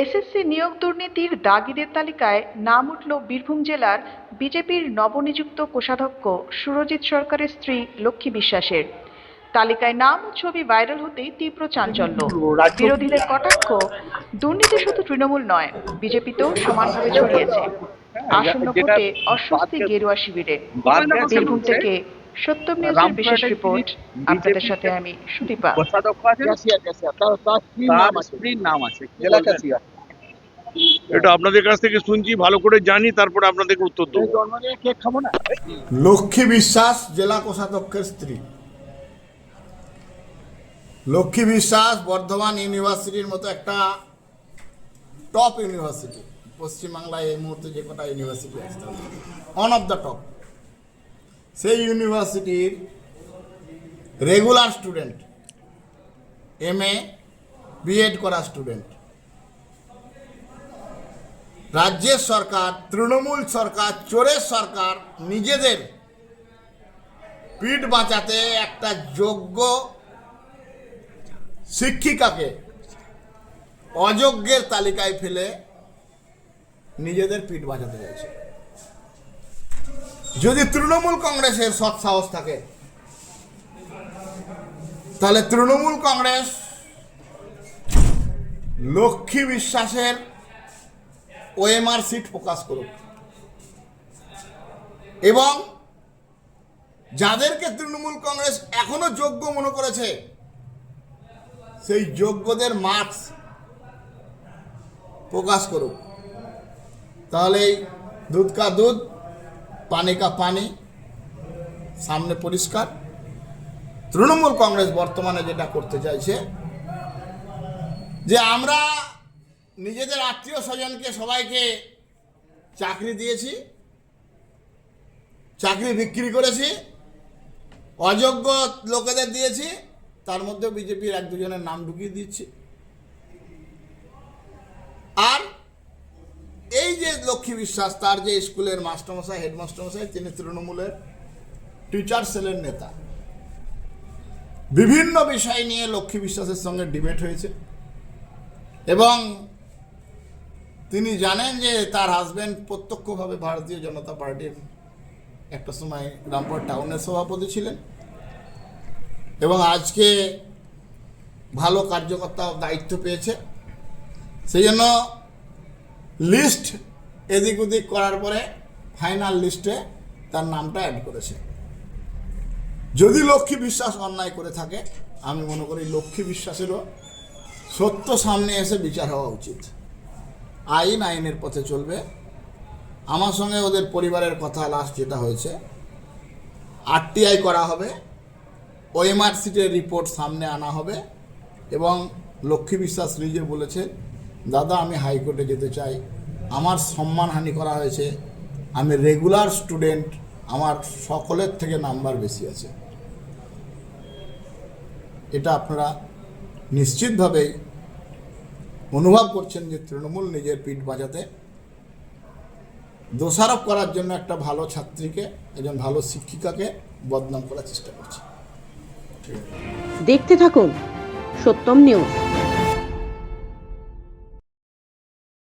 SSC নিয়োগ দুর্নীতির দাগিদের তালিকায় নাম উঠল বীরভূম জেলার বিজেপির নবনিযুক্ত কোষাধ্যক্ষ সুরজিৎ সরকারের স্ত্রী লক্ষ্মী বিশ্বাসের। তালিকায় নাম ও ছবি ভাইরাল হতেই তীব্র চাঞ্চল্য। বিরোধীদের কটাক্ষ দুর্নীতি শুধু তৃণমূল নয় বিজেপিতেও সমানভাবে ছড়িয়েছে। আসন্ন ভোটে অস্বস্তি গেরুয়া শিবিরে। বীরভূম থেকে সত্যম নিউজের বিশেষ রিপোর্ট আপনাদের সাথে আমি সুদীপা। নাম আছে। এটা আপনাদের কাছ থেকে শুনছি ভালো করে জানি তারপরে আপনাদেরকে উত্তর দেবো। লক্ষ্মী বিশ্বাস জেলা কোষাধ্যক্ষের স্ত্রী। লক্ষ্মী বিশ্বাস বর্ধমান ইউনিভার্সিটির মতো একটা টপ ইউনিভার্সিটি পশ্চিমবাংলায় এই মুহূর্তে যে কটা ইউনিভার্সিটি আছে অন অফ দ্য টপ সেই ইউনিভার্সিটির regular student M A B Ed করা স্টুডেন্ট রাজ্যের সরকার, তৃণমূল সরকার, চোরের সরকার নিজেদের পিঠ বাঁচাতে একটা যোগ্য শিক্ষিকাকে অযোগ্যের তালিকায় ফেলে নিজেদের পিঠ বাঁচাতে চাইছে। যদি তৃণমূল কংগ্রেসের সৎ সাহস থাকে, তাহলে তৃণমূল কংগ্রেস লক্ষ্মী বিশ্বাসের ওএমআর সিট প্রকাশ করুক। এবং যাদেরকে তৃণমূল কংগ্রেস এখনও যোগ্য মনে করেছে, সেই যোগ্যদের মার্কস প্রকাশ করুক। তাহলেই দুধ কা দুধ। পানি কা পানি, সামনে পরিষ্কার। তৃণমূল কংগ্রেস বর্তমানে যেটা করতে চাইছে, যে আমরা নিজেদের আত্মীয় স্বজনকে সবাইকে চাকরি দিয়েছি, চাকরি বিক্রি করেছি, অযোগ্য লোকেদের দিয়েছি, তার মধ্যে বিজেপির এক দুজনের নাম ঢুকিয়ে দিচ্ছি আর এই যে লক্ষ্মী বিশ্বাস, তার যে স্কুলের মাস্টারমশাই, হেডমাস্টারমশাই, তিনি তৃণমূলের টিচার সেলের নেতা। বিভিন্ন বিষয় নিয়ে লক্ষ্মী বিশ্বাসের সঙ্গে ডিবেট হয়েছে। এবং তিনি জানেন যে তার হাজবেন্ড প্রত্যক্ষভাবে ভারতীয় জনতা পার্টির একটা সময় রামপুর টাউনের সভাপতি ছিলেন। এবং আজকে ভালো কার্যকর্তা দায়িত্ব পেয়েছে। সেই জন্য লিস্ট এদিক ওদিক করার পরে ফাইনাল লিস্টে তার নামটা অ্যাড করেছে। যদি লক্ষ্মী বিশ্বাস অন্যায় করে থাকে, আমি মনে করি লক্ষ্মী বিশ্বাসেরও সত্য সামনে এসে বিচার হওয়া উচিত। আইন আইনের পথে চলবে। আমার সঙ্গে ওদের পরিবারের কথা লাস্ট যেটা হয়েছে আরটিআই করা হবে ওএমআর সিটের রিপোর্ট সামনে আনা হবে এবং লক্ষ্মী বিশ্বাস নিজে বলেছে দাদা, আমি হাইকোর্টে যেতে চাই। আমার সম্মানহানি করা হয়েছে। আমি রেগুলার স্টুডেন্ট আমার সকলের থেকে নাম্বার বেশি আছে। এটা আপনারা নিশ্চিতভাবেই অনুভব করছেন যে তৃণমূল নিজের পিঠ বাজাতে দোষারোপ করার জন্য একটা ভালো ছাত্রীকে, একজন ভালো শিক্ষিকাকে বদনাম করার চেষ্টা করছে। দেখতে থাকুন সত্যম নিউজ।